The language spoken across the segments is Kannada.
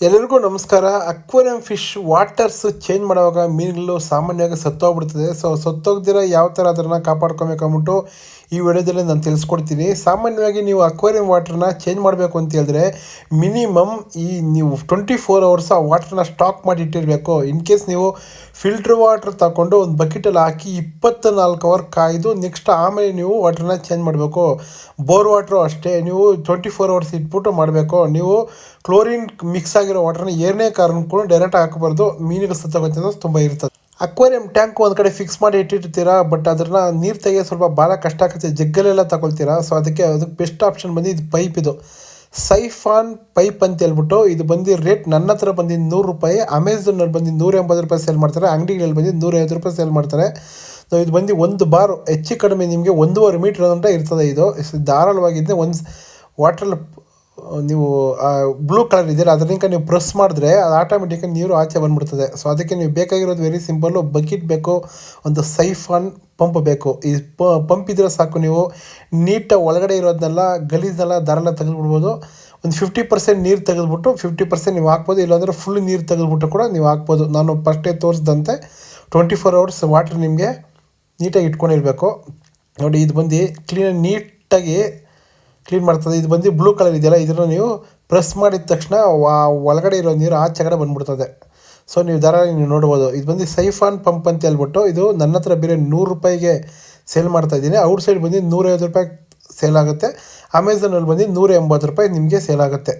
ಎಲ್ಲರಿಗೂ ನಮಸ್ಕಾರ. ಅಕ್ವೇರಿಯಂ ಫಿಶ್ ವಾಟರ್ಸ್ ಚೇಂಜ್ ಮಾಡುವಾಗ ಮೀನುಗಳು ಸಾಮಾನ್ಯವಾಗಿ ಸತ್ತೋಗ್ಬಿಡ್ತದೆ. ಸೊ ಸತ್ತೋಗ್ದಿರ ಯಾವ ಥರ ಅದನ್ನು ಕಾಪಾಡ್ಕೊಬೇಕಂದ್ಬಿಟ್ಟು ಈ ವಿಡಿಯೋದಲ್ಲಿ ನಾನು ತಿಳಿಸ್ಕೊಡ್ತೀನಿ. ಸಾಮಾನ್ಯವಾಗಿ ನೀವು ಅಕ್ವೇರಿಯಂ ವಾಟ್ರನ್ನ ಚೇಂಜ್ ಮಾಡಬೇಕು ಅಂತ ಹೇಳಿದ್ರೆ ಮಿನಿಮಮ್ ಈ ನೀವು ಟ್ವೆಂಟಿ ಫೋರ್ ಅವರ್ಸ್ ಆ ವಾಟ್ರನ್ನ ಸ್ಟಾಕ್ ಮಾಡಿ ಇಟ್ಟಿರಬೇಕು. ಇನ್ ಕೇಸ್ ನೀವು ಫಿಲ್ಟ್ರ್ ವಾಟ್ರ್ ತಗೊಂಡು ಒಂದು ಬಕೆಟಲ್ಲಿ ಹಾಕಿ ಇಪ್ಪತ್ತ ನಾಲ್ಕು ಅವರ್ ಕಾಯ್ದು ನೆಕ್ಸ್ಟ್ ಆಮೇಲೆ ನೀವು ವಾಟ್ರನ್ನ ಚೇಂಜ್ ಮಾಡಬೇಕು. ಬೋರ್ ವಾಟ್ರು ಅಷ್ಟೇ, ನೀವು ಟ್ವೆಂಟಿ ಫೋರ್ ಅವರ್ಸ್ ಇಟ್ಬಿಟ್ಟು ಮಾಡಬೇಕು. ನೀವು ಕ್ಲೋರಿನ್ ಮಿಕ್ಸ್ ಆಗಿರೋ ವಾಟ್ರನ್ನ ಏನೇ ಕಾರಣಕ್ಕೂ ಡೈರೆಕ್ಟ್ ಹಾಕಬಾರ್ದು. ಮೀನುಗಳು ಸತ್ತೋಗುತ್ತೆ ತುಂಬ ಇರ್ತದೆ. ಅಕ್ವೇರಿಯಂ ಟ್ಯಾಂಕ್ ಒಂದು ಕಡೆ ಫಿಕ್ಸ್ ಮಾಡಿ ಇಟ್ಟಿರ್ತೀರಾ? ಬಟ್ ಅದನ್ನು ನೀರು ತೆಗೆಯೋ ಸ್ವಲ್ಪ ಭಾಳ ಕಷ್ಟ ಆಗುತ್ತೆ. ಜಗ್ಗಲೆಲ್ಲ ತಗೊಳ್ತೀರಾ? ಸೊ ಅದಕ್ಕೆ ಅದಕ್ಕೆ ಬೆಸ್ಟ್ ಆಪ್ಷನ್ ಬಂದು ಇದು ಪೈಪ್ ಇದು. ಸೈಫಾನ್ ಪೈಪ್ ಅಂತ ಹೇಳ್ಬಿಟ್ಟು ಇದು ಬಂದು ರೇಟ್ ನನ್ನ ಹತ್ರ ಬಂದಿದ್ದು ನೂರು ರೂಪಾಯಿ ಅಮೆಝಾನಲ್ಲಿ ಬಂದು ನೂರ ಎಂಬತ್ತು ರೂಪಾಯಿ ಸೇಲ್ ಮಾಡ್ತಾರೆ, ಅಂಗಡಿಗಳಲ್ಲಿ ಬಂದು ನೂರೈವತ್ತು ರೂಪಾಯಿ ಸೇಲ್ ಮಾಡ್ತಾರೆ. ಸೊ ಇದು ಬಂದು ಒಂದು ಬಾರ್, ಹೆಚ್ಚು ಕಡಿಮೆ ನಿಮಗೆ ಒಂದೂವರೆ ಮೀಟ್ರ್ ಅಂತ ಇರ್ತದೆ ಇದು. ಧಾರಾಳವಾಗಿದ್ದೆ ಧಾರಾಳವಾಗಿದ್ದರೆ ಒಂದು ವಾಟ್ರಲ್ಲಿ ನೀವು ಬ್ಲೂ ಕಲರ್ ಇದೆಯಲ್ಲ ಅದರಿಂದ ನೀವು ಪ್ರೆಸ್ ಮಾಡಿದ್ರೆ ಅದು ಆಟೋಮೆಟಿಕಾಗಿ ನೀರು ಆಚೆ ಬಂದ್ಬಿಡ್ತದೆ. ಸೊ ಅದಕ್ಕೆ ನೀವು ಬೇಕಾಗಿರೋದು ವೆರಿ ಸಿಂಪಲ್ಲು ಬಕೆಟ್ ಬೇಕು, ಒಂದು ಸೈಫಾನ್ ಪಂಪ್ ಬೇಕು. ಈ ಪಂಪ್ ಇದ್ರೆ ಸಾಕು ನೀವು ನೀಟಾಗಿ ಒಳಗಡೆ ಇರೋದನ್ನೆಲ್ಲ ಗಲೀಜ್ನೆಲ್ಲ ದಾರನ ತೆಗೆದುಬಿಡ್ಬೋದು. ಒಂದು ಫಿಫ್ಟಿ ಪರ್ಸೆಂಟ್ ನೀರು ತೆಗೆದುಬಿಟ್ಟು ಫಿಫ್ಟಿ ಪರ್ಸೆಂಟ್ ನೀವು ಹಾಕ್ಬೋದು, ಇಲ್ಲಾಂದರೆ ಫುಲ್ ನೀರು ತೆಗೆದುಬಿಟ್ಟು ಕೂಡ ನೀವು ಹಾಕ್ಬೋದು. ನಾನು ಫಸ್ಟೇ ತೋರಿಸಿದಂತೆ ಟ್ವೆಂಟಿ ಫೋರ್ ಅವರ್ಸ್ ವಾಟ್ರ್ ನಿಮಗೆ ನೀಟಾಗಿ ಇಟ್ಕೊಂಡಿರಬೇಕು. ನೋಡಿ, ಇದು ಬಂದು ಕ್ಲೀನಾಗಿ ನೀಟಾಗಿ ಕ್ಲೀನ್ ಮಾಡ್ತದೆ. ಇದು ಬಂದು ಬ್ಲೂ ಕಲರ್ ಇದೆಯಲ್ಲ, ಇದನ್ನು ನೀವು ಪ್ರೆಸ್ ಮಾಡಿದ ತಕ್ಷಣ ವಾ, ಒಳಗಡೆ ಇರೋ ನೀರು ಆಚೆ ಕಡೆ ಬಂದ್ಬಿಡ್ತದೆ. ಸೊ ನೀವು ದರ ನೀವು ನೋಡ್ಬೋದು. ಇದು ಬಂದು ಸೈಫಾನ್ ಪಂಪ್ ಅಂತ ಹೇಳ್ಬಿಟ್ಟು ಇದು ನನ್ನ ಹತ್ರ ಬೇರೆ ನೂರು ರೂಪಾಯಿಗೆ ಸೇಲ್ ಮಾಡ್ತಾ ಇದ್ದೀನಿ. ಔಟ್ ಸೈಡ್ ಬಂದು ನೂರೈವತ್ತು ರೂಪಾಯಿ ಸೇಲ್ ಆಗುತ್ತೆ. ಅಮೆಝಾನಲ್ಲಿ ಬಂದು ನೂರ ಎಂಬತ್ತು ರೂಪಾಯಿ ನಿಮಗೆ ಸೇಲ್ ಆಗುತ್ತೆ.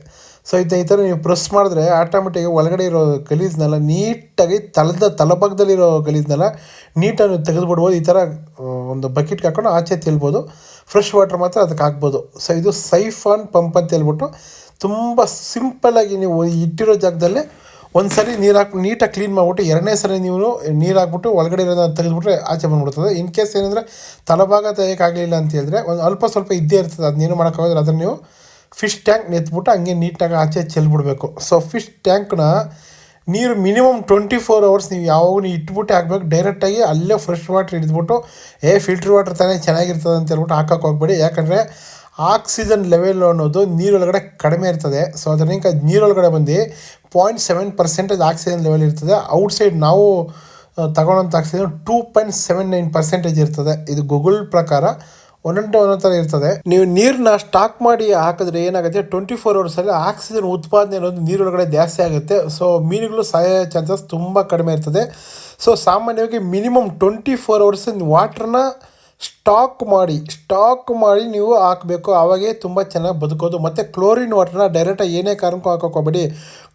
ಸೊ ಇದನ್ನ ಈ ಥರ ನೀವು ಪ್ರೆಸ್ ಮಾಡಿದ್ರೆ ಆಟೋಮೆಟಿಕ್ ಒಳಗಡೆ ಇರೋ ಗಲೀಜ್ನೆಲ್ಲ ನೀಟಾಗಿ ತಲದ ತಲಭಾಗದಲ್ಲಿರೋ ಗಲೀಜ್ನೆಲ್ಲ ನೀಟಾಗಿ ತೆಗೆದುಬಿಡ್ಬೋದು. ಈ ಥರ ಒಂದು ಬಕೆಟ್ಗೆ ಹಾಕೊಂಡು ಆಚೆ ತಿಳ್ಬೋದು ಫ್ರೆಶ್ ವಾಟರ್ ಮಾತ್ರ ಅದಕ್ಕೆ ಹಾಕ್ಬೋದು. ಸೊ ಇದು ಸೈಫಾನ್ ಪಂಪ್ ಅಂತ ಹೇಳ್ಬಿಟ್ಟು ತುಂಬ ಸಿಂಪಲ್ಲಾಗಿ ನೀವು ಇಟ್ಟಿರೋ ಜಾಗದಲ್ಲೇ ಒಂದು ಸರಿ ನೀರು ಹಾಕಿ, ನೀಟಾಗಿ ಕ್ಲೀನ್ ಮಾಡಿಬಿಟ್ಟು ಎರಡನೇ ಸರಿ ನೀವು ನೀರು ಹಾಕ್ಬಿಟ್ಟು ಒಳಗಡೆ ಇರೋದನ್ನ ತೆಗೆದುಬಿಟ್ರೆ ಆಚೆ ಬಂದ್ಬಿಡ್ತದೆ. ಇನ್ ಕೇಸ್ ಏನಂದರೆ ತಲಭಾಗ ಆಗಲಿಲ್ಲ ಅಂತ ಹೇಳಿದ್ರೆ ಒಂದು ಅಲ್ಪ ಸ್ವಲ್ಪ ಇದ್ದೇ ಇರ್ತದೆ. ಅದನ್ನೇನು ಮಾಡೋಕ್ಕಾಗೋದ್ರೆ ಅದನ್ನು ನೀವು ಫಿಶ್ ಟ್ಯಾಂಕ್ ನೆತ್ಬಿಟ್ಟು ಹಂಗೆ ನೀಟಾಗಿ ಆಚೆ ಚೆಲ್ಬಿಡ್ಬೇಕು. ಸೊ ಫಿಶ್ ಟ್ಯಾಂಕ್ನ ನೀರು ಮಿನಿಮಮ್ ಟ್ವೆಂಟಿ ಫೋರ್ ಅವರ್ಸ್ ನೀವು ಯಾವಾಗೂ ಇಟ್ಬಿಟ್ಟು ಹಾಕ್ಬೇಕು. ಡೈರೆಕ್ಟಾಗಿ ಅಲ್ಲೇ ಫ್ರೆಶ್ ವಾಟ್ರ್ ಹಿಡಿದ್ಬಿಟ್ಟು, ಏ ಫಿಲ್ಟ್ರ್ ವಾಟ್ರ್ ತಾನೇ ಚೆನ್ನಾಗಿರ್ತದೆ ಅಂತ ಹೇಳ್ಬಿಟ್ಟು ಹಾಕೋಕೆ ಹೋಗ್ಬೇಡಿ. ಯಾಕಂದರೆ ಆಕ್ಸಿಜನ್ ಲೆವೆಲ್ ಅನ್ನೋದು ನೀರೊಳಗಡೆ ಕಡಿಮೆ ಇರ್ತದೆ. ಸೊ ಅದರಿಂದ ನೀರೊಳಗಡೆ ಬಂದು point seven percentage oxygen level ಇರ್ತದೆ. ಔಟ್ಸೈಡ್ ನಾವು ತಗೊಳ್ಳೋಂಥ oxygen two point seven nine percentage ಇರ್ತದೆ. ಇದು ಗೂಗಲ್ ಪ್ರಕಾರ ಒಂದೊಂದು ಒಂದೊಂದು ಥರ ಇರ್ತದೆ. ನೀವು ನೀರನ್ನ ಸ್ಟಾಕ್ ಮಾಡಿ ಹಾಕಿದ್ರೆ ಏನಾಗುತ್ತೆ? ಟ್ವೆಂಟಿ ಫೋರ್ ಅವರ್ಸಲ್ಲಿ ಆಕ್ಸಿಜನ್ ಉತ್ಪಾದನೆ ಅನ್ನೋದು ನೀರೊಳಗಡೆ ಜಾಸ್ತಿ ಆಗುತ್ತೆ. ಸೊ ಮೀನುಗಳು ಸಾಯೋ ಚಾನ್ಸಸ್ ತುಂಬ ಕಡಿಮೆ ಇರ್ತದೆ. ಸೊ ಸಾಮಾನ್ಯವಾಗಿ ಮಿನಿಮಮ್ ಟ್ವೆಂಟಿ ಫೋರ್ ಅವರ್ಸ್ ವಾಟ್ರನ್ನ ಸ್ಟಾಕ್ ಮಾಡಿ ಸ್ಟಾಕ್ ಮಾಡಿ ನೀವು ಹಾಕಬೇಕು. ಆವಾಗೇ ತುಂಬ ಚೆನ್ನಾಗಿ ಬದುಕೋದು. ಮತ್ತು ಕ್ಲೋರಿನ್ ವಾಟ್ರನ್ನ ಡೈರೆಕ್ಟಾಗಿ ಏನೇ ಕಾರಣಕ್ಕೂ ಹಾಕೋಕೆ ಹೋಗಬೇಡಿ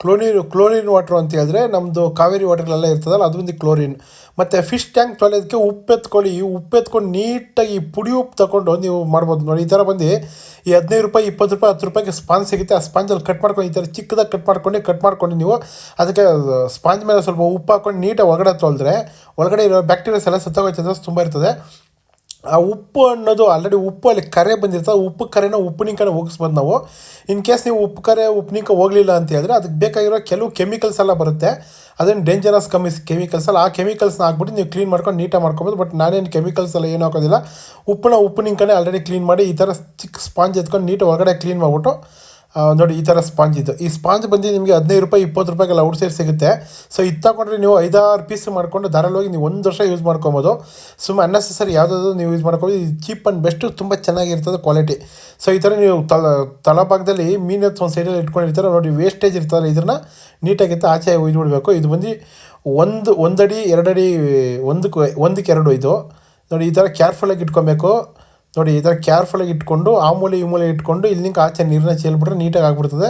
ಕ್ಲೋರಿನ್ ಕ್ಲೋರಿನ್ ವಾಟ್ರ್ ಅಂತ ಹೇಳಿದ್ರೆ ನಮ್ಮದು ಕಾವೇರಿ ವಾಟರ್ಗಳೆಲ್ಲ ಇರ್ತದಲ್ಲ ಅದರಿಂದ ಕ್ಲೋರಿನ್. ಮತ್ತು ಫಿಶ್ ಟ್ಯಾಂಕ್ ತೊಳೆಯೋದಕ್ಕೆ ಉಪ್ಪು ಎತ್ಕೊಳ್ಳಿ ಈ ಉಪ್ಪು ಎತ್ಕೊಂಡು ನೀಟಾಗಿ ಪುಡಿ ಉಪ್ಪು ತಗೊಂಡು ನೀವು ಮಾಡ್ಬೋದು. ನೋಡಿ, ಈ ಥರ ಬಂದು ಈ ಹದಿನೈದು ರೂಪಾಯಿ, ಇಪ್ಪತ್ತು ರೂಪಾಯಿ, ಹತ್ತು ರೂಪಾಯಿಗೆ ಸ್ಪಾಂಜ್ ಸಿಗುತ್ತೆ. ಆ ಸ್ಪಾಂಜಲ್ಲಿ ಕಟ್ ಮಾಡ್ಕೊಂಡು, ಈ ಥರ ಚಿಕ್ಕದಾಗಿ ಕಟ್ ಮಾಡ್ಕೊಂಡು ಕಟ್ ಮಾಡ್ಕೊಂಡು ನೀವು ಅದಕ್ಕೆ ಸ್ಪಾಂಜ್ ಮೇಲೆ ಸ್ವಲ್ಪ ಉಪ್ಪು ಹಾಕೊಂಡು ನೀಟಾಗಿ ಒಳಗಡೆ ತೊಳೆದ್ರೆ, ಒಳಗಡೆ ಇರೋ ಬ್ಯಾಕ್ಟೀರಿಯಾಸ್ ಎಲ್ಲ ಸತ್ತೋಗೋ ಚಾನ್ಸಸ್ ತುಂಬ ಇರ್ತದೆ. ಆ ಉಪ್ಪು ಅನ್ನೋದು ಆಲ್ರೆಡಿ ಉಪ್ಪು ಅಲ್ಲಿ ಕರೆ ಬಂದಿರ್ತದೆ. ಉಪ್ಪು ಕರೆನ ಉಪ್ಪಿನ ಕಡೆ ಹೋಗಿಸ್ಬೋದು ನಾವು. ಇನ್ ಕೇಸ್ ನೀವು ಉಪ್ಪು ಕರೆ, ಉಪ್ಪಿನಿಕ ಹೋಗಲಿಲ್ಲ ಅಂತ ಹೇಳಿದ್ರೆ ಅದಕ್ಕೆ ಬೇಕಾಗಿರೋ ಕೆಲವು ಕೆಮಿಕಲ್ಸ್ ಎಲ್ಲ ಬರುತ್ತೆ. ಅದೇನು ಡೇಂಜರಸ್ ಕಮಿಸ್ ಕೆಮಿಕಲ್ಸ್ ಅಲ್ಲ ಆ ಕೆಮಿಕಲ್ಸ್ನ ಹಾಕ್ಬಿಟ್ಟು ನೀವು ಕ್ಲೀನ್ ಮಾಡ್ಕೊಂಡು ನೀಟಾಗಿ ಮಾಡ್ಕೊಬೋದು. ಬಟ್ ನಾನೇನು ಕೆಮಿಕಲ್ಸ್ ಎಲ್ಲ ಏನು ಹಾಕೋದಿಲ್ಲ. ಉಪ್ಪನ್ನ ಉಪ್ಪಿನಿಂಕನೇ ಆಲ್ರೆಡಿ ಕ್ಲೀನ್ ಮಾಡಿ ಈ ಥರ ಚಿಕ್ಕ ಸ್ಪಾಂಜ್ ಎತ್ಕೊಂಡು ನೀಟಾಗಿ ಹೊರಗಡೆ ಕ್ಲೀನ್ ಮಾಡಿಬಿಟ್ಟು ನೋಡಿ, ಈ ಥರ ಸ್ಪಾಂಜ್ ಇದು. ಈ ಸ್ಪಾಂಜ್ ಬಂದು ನಿಮಗೆ ಹದಿನೈದು ರೂಪಾಯಿ, ಇಪ್ಪತ್ತು ರೂಪಾಯಿಗೆಲ್ಲ ಔಟ್ ಸೈಡ್ ಸಿಗುತ್ತೆ. ಸೊ ಇದು ತಗೊಂಡ್ರೆ ನೀವು ಐದಾರು ಪೀಸ್ ಮಾಡಿಕೊಂಡು ದಾರಲ್ಲಿ ನೀವು ಒಂದು ವರ್ಷ ಯೂಸ್ ಮಾಡ್ಕೊಬೋದು. ಸುಮ್ಮನೆ ಅನ್ನೆಸರಿ ಯಾವುದಾದ್ರು ನೀವು ಯೂಸ್ ಮಾಡ್ಕೊಬೋದು. ಇದು ಚೀಪ್ ಆ್ಯಂಡ್ ಬೆಸ್ಟು ತುಂಬ ಚೆನ್ನಾಗಿರ್ತದೆ ಕ್ವಾಲಿಟಿ ಸೊ ಈ ಥರ ನೀವು ತಲ ತಳಭಾಗದಲ್ಲಿ ಮೀನು ಒಂದು ಸೈಡಲ್ಲಿ ಇಟ್ಕೊಂಡಿರ್ತಾರೆ, ನೋಡಿ ವೇಸ್ಟೇಜ್ ಇರ್ತದೆ ಇದನ್ನು ನೀಟಾಗಿತ್ತು, ಆಚೆ ಬಿಡಬೇಕು ಇದು ಬಂದು ಒಂದು, ಒಂದಡಿ, ಎರಡಡಿ, ಒಂದಕ್ಕೆ ಒಂದಕ್ಕೆ ಎರಡು ಇದು. ನೋಡಿ, ಈ ಥರ ಕೇರ್ಫುಲ್ಲಾಗಿ ಇಟ್ಕೊಬೇಕು. ನೋಡಿ ಈ ಥರ ಕೇರ್ಫುಲ್ಲಾಗಿ ಇಟ್ಕೊಂಡು, ಆ ಮೂಲೆ ಈ ಮೂಲೆ ಇಟ್ಕೊಂಡು ಇಲ್ಲಿಂದ ಆಚೆ ನೀರನ್ನ ಚೇಲ್ಬಿಟ್ರೆ ನೀಟಾಗಿ ಆಗಿಬಿಡ್ತದೆ.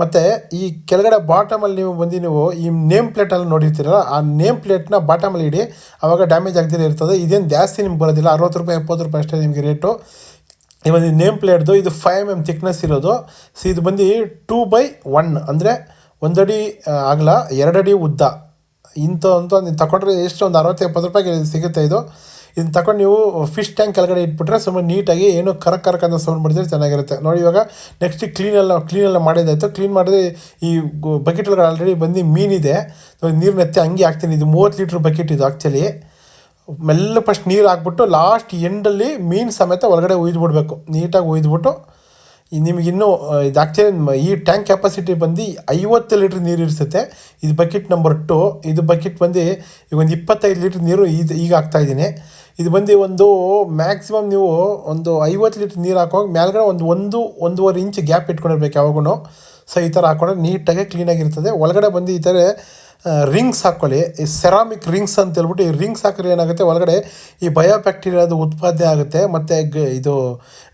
ಮತ್ತು ಈ ಕೆಳಗಡೆ ಬಾಟಮಲ್ಲಿ ನೀವು ಬಂದು ನೀವು ಈ ನೇಮ್ ಪ್ಲೇಟಲ್ಲಿ ನೋಡಿರ್ತೀರಲ್ಲ, ಆ ನೇಮ್ ಪ್ಲೇಟ್ನ ಬಾಟಮಲ್ಲಿ ಇಡಿ ಆವಾಗ ಡ್ಯಾಮೇಜ್ ಆಗದೇ ಇರ್ತದೆ. ಇದೇನು ಜಾಸ್ತಿ ನಿಮ್ಗೆ ಬರೋದಿಲ್ಲ, ಅರವತ್ತು ರೂಪಾಯಿ, ಎಪ್ಪತ್ತು ರೂಪಾಯಿ ಅಷ್ಟೇ ನಿಮಗೆ ರೇಟು ಒಂದು ನೇಮ್ ಪ್ಲೇಟ್ದು ಇದು ಫೈವ್ ಎಂ ಎಂ ಥಿಕ್ನೆಸ್ ಇರೋದು. ಸೊ ಇದು ಬಂದು ಟೂ ಬೈ ಒನ್ ಅಂದರೆ ಒಂದಡಿ ಆಗಲ ಎರಡಡಿ ಉದ್ದ. ಇಂಥ ಅಂತ ನೀವು ತಗೊಂಡ್ರೆ ಎಷ್ಟು, ಒಂದು ಅರವತ್ತು, ಎಪ್ಪತ್ತು ರೂಪಾಯಿಗೆ ಸಿಗುತ್ತೆ ಇದು. ಇದನ್ನ ತಗೊಂಡು ನೀವು ಫಿಶ್ ಟ್ಯಾಂಕ್ ಕೆಳಗಡೆ ಇಟ್ಬಿಟ್ರೆ ಸುಮ್ಮನೆ ನೀಟಾಗಿ ಏನು ಕರಕ್ ಕರಕ್ ಅಂತ ಸೌಂಡ್ ಮಾಡಿದರೆ ಚೆನ್ನಾಗಿರುತ್ತೆ. ನೋಡಿ ಇವಾಗ ನೆಕ್ಸ್ಟ್ ಕ್ಲೀನೆಲ್ಲ ಕ್ಲೀನೆಲ್ಲ ಮಾಡಿದ್ದಾಯಿತು. ಕ್ಲೀನ್ ಮಾಡಿದ್ರೆ ಈ ಬಕೆಟ್ಗಳು ಆಲ್ರೆಡಿ ಬಂದು ಮೀನಿದೆ. ನೀರು ಎತ್ತಿ ಹಂಗೆ ಹಾಕ್ತೀನಿ. ಇದು ಮೂವತ್ತು ಲೀಟ್ರ್ ಬಕೆಟ್ ಇದು ಆ್ಯಕ್ಚುಲಿ ಮೆಲ್ಲ ಫಸ್ಟ್ ನೀರು ಹಾಕ್ಬಿಟ್ಟು ಲಾಸ್ಟ್ ಎಂಡಲ್ಲಿ ಮೀನು ಸಮೇತ ಒಳಗಡೆ ಉಯ್ದುಬಿಡ್ಬೇಕು ನೀಟಾಗಿ ಒಯ್ದುಬಿಟ್ಟು ನಿಮಗೆ ಇನ್ನೂ ಇದು ಆ್ಯಕ್ಚುಲಿ ಈ ಟ್ಯಾಂಕ್ ಕೆಪಾಸಿಟಿ ಬಂದು ಐವತ್ತು ಲೀಟ್ರ್ ನೀರು ಇರಿಸುತ್ತೆ. ಇದು ಬಕೆಟ್ ನಂಬರ್ ಟು ಇದು ಬಕೆಟ್ ಬಂದು ಈಗ ಒಂದು ಇಪ್ಪತ್ತೈದು ಲೀಟ್ರ್ ನೀರು ಇದು ಈಗ ಹಾಕ್ತಾ ಇದ್ದೀನಿ. ಇದು ಬಂದು ಒಂದು ಮ್ಯಾಕ್ಸಿಮಮ್ ನೀವು ಒಂದು ಐವತ್ತು ಲೀಟ್ರ್ ನೀರು ಹಾಕುವಾಗ ಮೇಲ್ಗಡೆ ಒಂದು ಒಂದು, ಒಂದೂವರೆ ಇಂಚ್ ಗ್ಯಾಪ್ ಇಟ್ಕೊಂಡಿರ್ಬೇಕು ಯಾವಾಗೂ ಸೊ ಈ ಥರ ಹಾಕೊಂಡ್ರೆ ನೀಟಾಗಿ ಕ್ಲೀನಾಗಿರ್ತದೆ ಒಳಗಡೆ ಬಂದು ಈ ಥರ ರಿಂಗ್ಸ್ ಹಾಕ್ಕೊಳ್ಳಿ. ಈ ಸೆರಾಮಿಕ್ ರಿಂಗ್ಸ್ ಅಂತ ಹೇಳ್ಬಿಟ್ಟು ಈ ರಿಂಗ್ಸ್ ಹಾಕಿದ್ರೆ ಏನಾಗುತ್ತೆ? ಒಳಗಡೆ ಈ ಬಯೋ ಬ್ಯಾಕ್ಟೀರಿಯಾದ ಉತ್ಪಾದನೆ ಆಗುತ್ತೆ. ಮತ್ತು ಗ, ಇದು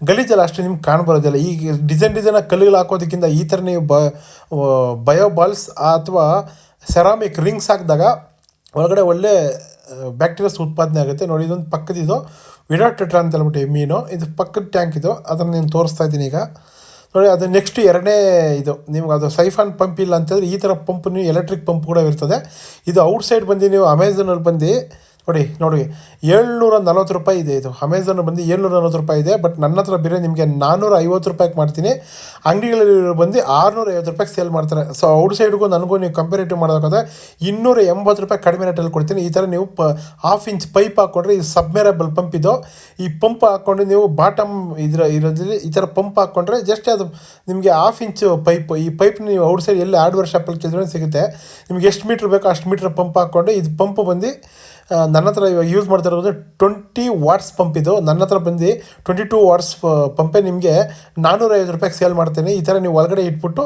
ಗಲೀಜಲ್ಲ ಅಷ್ಟು ನಿಮ್ಗೆ ಕಾಣ್ಬರೋದಿಲ್ಲ ಈ ಡಿಸೈನ್ ಡಿಸೈನಾಗಿ ಕಲ್ಲುಗಳು ಹಾಕೋದಕ್ಕಿಂತ ಈ ಥರ ನೀವು ಬಯೋ ಬಾಲ್ಸ್ ಅಥವಾ ಸೆರಾಮಿಕ್ ರಿಂಗ್ಸ್ ಹಾಕಿದಾಗ ಒಳಗಡೆ ಒಳ್ಳೆ ಬ್ಯಾಕ್ಟೀರಿಯಾಸ್ ಉತ್ಪಾದನೆ ಆಗುತ್ತೆ. ನೋಡಿ, ಇದೊಂದು ಪಕ್ಕದಿದು ವಿಡಾಟೆಟ್ರಾ ಅಂತ ಹೇಳ್ಬಿಟ್ಟು ಮೀನು. ಇದು ಪಕ್ಕದ ಟ್ಯಾಂಕ್ ಇದು. ಅದನ್ನು ನೀನು ತೋರಿಸ್ತಾ ಇದ್ದೀನಿ ಈಗ. ನೋಡಿ, ಅದು ನೆಕ್ಸ್ಟ್ ಎರಡನೇ ಇದು. ನಿಮ್ಗೆ ಅದು ಸೈಫಾನ್ ಪಂಪ್ ಇಲ್ಲ ಅಂತಂದರೆ ಈ ಥರ ಪಂಪ್ ನೀವು ಎಲೆಕ್ಟ್ರಿಕ್ ಪಂಪ್ ಕೂಡ ಇರ್ತದೆ. ಇದು ಔಟ್ಸೈಡ್ ಬಂದು ನೀವು ಅಮೆಝಾನಲ್ಲಿ ಬಂದು ನೋಡಿ ನೋಡಿ. ಏಳ್ನೂರ ನಲ್ವತ್ತು ರೂಪಾಯಿ ಇದೆ ಇದು. ಅಮೆಝಾನ್ ಬಂದು ಏಳ್ನೂರ ನಲ್ವತ್ತು ರೂಪಾಯಿ ಇದೆ ಬಟ್ ನನ್ನ ಹತ್ರ ಬೇರೆ ನಿಮಗೆ ನಾನ್ನೂರ ಐವತ್ತು ರೂಪಾಯಿಗೆ ಮಾಡ್ತೀನಿ. ಅಂಗಡಿಗಳಲ್ಲಿ ಬಂದು ಆರುನೂರ ಐವತ್ತು ರೂಪಾಯಿಗೆ ಸೇಲ್ ಮಾಡ್ತಾರೆ. ಸೊ ಔಟ್ ಸೈಡ್ಗೂ ನನಗೂ ನೀವು ಕಂಪೇರೇಟಿವ್ ಮಾಡೋದಾದ್ರೆ ಇನ್ನೂರ ಎಂಬತ್ತು ರೂಪಾಯಿ ಕಡಿಮೆ ರೇಟಲ್ಲಿ ಕೊಡ್ತೀನಿ. ಈ ಥರ ನೀವು ಪ ಹಾಫ್ ಇಂಚ್ ಪೈಪ್ ಹಾಕ್ಕೊಂಡ್ರೆ ಇದು ಸಬ್ಮೆರಬಲ್ ಪಂಪ್ ಇದು. ಈ ಪಂಪ್ ಹಾಕ್ಕೊಂಡು ನೀವು ಬಾಟಮ್ ಇದರ, ಇರೋದ್ರಲ್ಲಿ ಈ ಥರ ಪಂಪ್ ಹಾಕ್ಕೊಂಡ್ರೆ ಜಸ್ಟ್ ಅದು ನಿಮಗೆ ಹಾಫ್ ಇಂಚ್ ಪೈಪ್ ಈ ಪೈಪ್ ನೀವು ಔಟ್ ಸೈಡ್ ಎಲ್ಲಿ ಹಾರ್ಡ್ವೇರ್ ಶಾಪಲ್ಲಿ ಕೇಳಿದ್ರೆ ಸಿಗುತ್ತೆ. ನಿಮ್ಗೆ ಎಷ್ಟು ಮೀಟ್ರ್ ಬೇಕೋ ಅಷ್ಟು ಮೀಟ್ರ್ ಪಂಪ್ ಹಾಕ್ಕೊಂಡು ಇದು ಪಂಪ್ ಬಂದು ನನ್ನ ಹತ್ರ ಇವಾಗ ಯೂಸ್ ಮಾಡ್ತಾ ಇರೋದು ಟ್ವೆಂಟಿ ವಾಟ್ಸ್ ಪಂಪ್ ಇದು. ನನ್ನ ಹತ್ರ ಬಂದು ಟ್ವೆಂಟಿ ಟೂ ವಾಟ್ಸ್ ಪಂಪೇ ನಿಮಗೆ ನಾನ್ನೂರೈವತ್ತು ರೂಪಾಯಿಗೆ ಸೇಲ್ ಮಾಡ್ತೇನೆ. ಈ ಥರ ನೀವು ಒಳಗಡೆ ಇಟ್ಬಿಟ್ಟು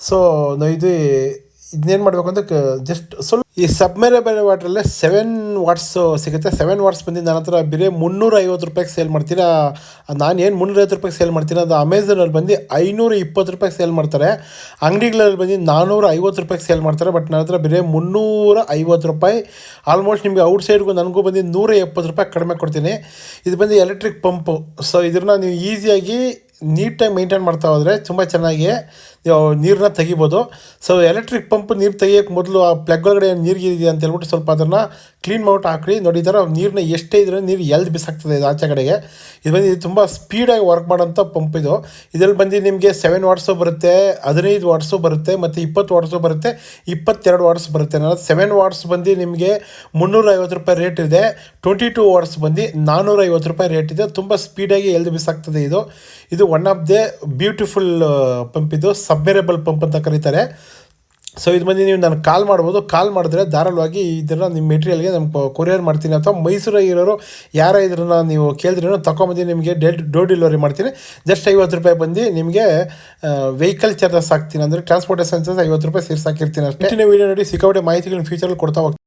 ಸೊ ಇದು ಇದನ್ನೇನು ಮಾಡಬೇಕು ಅಂತ ಜಸ್ಟ್ ಸ್ವಲ್ಪ ಈ ಸಬ್ಮೆರೇಬಲ್ ವಾಟ್ರಲ್ಲೇ ಸೆವೆನ್ ವಾಟ್ಸ್ ಸಿಗುತ್ತೆ. ಸೆವೆನ್ ವಾಟ್ಸ್ ಬಂದು ನನ್ನ ಹತ್ರ ಬೇರೆ ಮುನ್ನೂರ ಐವತ್ತು ರೂಪಾಯಿಗೆ ಸೇಲ್ ಮಾಡ್ತೀರಾ? ನಾನು ಏನು ಮುನ್ನೂರೈವತ್ತು ರೂಪಾಯಿಗೆ ಸೇಲ್ ಮಾಡ್ತೀನಿ ಅದು ಅಮೆಝಾನಲ್ಲಿ ಬಂದು ಐನೂರ ಇಪ್ಪತ್ತು ರೂಪಾಯಿಗೆ ಸೇಲ್ ಮಾಡ್ತಾರೆ. ಅಂಗಡಿಗಳಲ್ಲಿ ಬಂದು ನಾನ್ನೂರ ಐವತ್ತು ರೂಪಾಯಿಗೆ ಸೇಲ್ ಮಾಡ್ತಾರೆ. ಬಟ್ ನನ್ನ ಹತ್ರ ಬೇರೆ ಮುನ್ನೂರ ಐವತ್ತು ರೂಪಾಯಿ ಆಲ್ಮೋಸ್ಟ್ ನಿಮಗೆ ಔಟ್ ಸೈಡ್ಗೂ ನನಗೂ ಬಂದು ನೂರ ಎಪ್ಪತ್ತು ರೂಪಾಯಿ ಕಡಿಮೆ ಕೊಡ್ತೀನಿ. ಇದು ಬಂದು ಎಲೆಕ್ಟ್ರಿಕ್ ಪಂಪು ಸೊ ಇದನ್ನ ನೀವು ಈಸಿಯಾಗಿ ನೀಟಾಗಿ ಮೇಂಟೈನ್ ಮಾಡ್ತಾ ಹೋದರೆ ತುಂಬ ಚೆನ್ನಾಗಿ ನೀರನ್ನ ತೆಗಿಬೋದು. ಸೊ ಎಲೆಕ್ಟ್ರಿಕ್ ಪಂಪ್ ನೀರು ತೆಗಿಯೋಕ್ಕೆ ಮೊದಲು ಆ ಪ್ಲಗ್ ಒಳಗಡೆ ನೀರು ಇದೆ ಅಂತ ಹೇಳ್ಬಿಟ್ಟು ಸ್ವಲ್ಪ ಅದನ್ನು ಕ್ಲೀನ್ ಮಾಡ್ಬಿಟ್ಟು ಹಾಕಿ ನೋಡಿ, ಈ ಥರ ನೀರನ್ನ ಎಷ್ಟೇ ಇದ್ರೆ ನೀರು ಎಲ್ದು ಬಿಸಾಕ್ತದೆ ಇದು ಆಚೆ ಕಡೆಗೆ. ಇದು ಬಂದು ಇದು ತುಂಬ ಸ್ಪೀಡಾಗಿ ವರ್ಕ್ ಮಾಡೋಂಥ ಪಂಪ್ ಇದು. ಇದರಲ್ಲಿ ಬಂದು ನಿಮಗೆ ಸೆವೆನ್ ವಾಟ್ಸು ಬರುತ್ತೆ, ಹದಿನೈದು ವಾಟ್ಸು ಬರುತ್ತೆ, ಮತ್ತು ಇಪ್ಪತ್ತು ವಾಟ್ಸು ಬರುತ್ತೆ, ಇಪ್ಪತ್ತೆರಡು ವಾಟ್ಸ್ ಬರುತ್ತೆ. ನಾನು ಸೆವೆನ್ ವಾಟ್ಸ್ ಬಂದು ನಿಮಗೆ ಮುನ್ನೂರ ಐವತ್ತು ರೂಪಾಯಿ ರೇಟ್ ಇದೆ. ಟ್ವೆಂಟಿ ಟೂ ವಾಟ್ಸ್ ಬಂದು ನಾನ್ನೂರ ಐವತ್ತು ರೂಪಾಯಿ ರೇಟ್ ಇದೆ. ತುಂಬ ಸ್ಪೀಡಾಗಿ ಎಲ್ದು ಬಿಸಾಕ್ತದೆ ಇದು. ಇದು one of the beautiful pump ಇದು ಸಬ್ಮೆರೇಬಲ್ ಪಂಪ್ ಅಂತ ಕರೀತಾರೆ. ಸೊ ಇದು ಬಂದು ನೀವು ನಾನು ಕಾಲ್ ಮಾಡ್ಬೋದು. ಕಾಲ್ ಮಾಡಿದ್ರೆ ಧಾರಾಳವಾಗಿ ಇದನ್ನು ನಿಮ್ಮ ಮೆಟೀರಿಯಲ್ಗೆ ನಮ್ಮ ಕೊರಿಯರ್ ಮಾಡ್ತೀನಿ. ಅಥವಾ ಮೈಸೂರಾಗ ಇರೋರು ಯಾರ ಇದ್ರನ್ನ ನೀವು ಕೇಳಿದ್ರೂ ತಗೊಂಬಂದು ನಿಮಗೆ ಡೆಲ್ ಡೋರ್ ಡೆಲಿವರಿ ಮಾಡ್ತೀನಿ. ಜಸ್ಟ್ ಐವತ್ತು ರೂಪಾಯಿ ಬಂದು ನಿಮಗೆ ವೆಹಿಕಲ್ ಚಾರ್ಜಸ್ ಹಾಕ್ತೀನಿ. ಅಂದರೆ ಟ್ರಾನ್ಸ್ಪೋರ್ಟೇಷನ್ ಚಾರ್ಜಸ್ ಐವತ್ತು ರೂಪಾಯಿ ಸೇರಿಸಿ ಹಾಕಿರ್ತೀನಿ ಅಷ್ಟೇ. ವೀಡಿಯೋ ನೋಡಿ ಸಿಕ್ಕಾಪಟ್ಟೆ ಮಾಹಿತಿಗಳನ್ನ ಫ್ಯೂಚರಲ್ಲಿ ಕೊಡ್ತಾ ಹೋಗ್ತೀನಿ.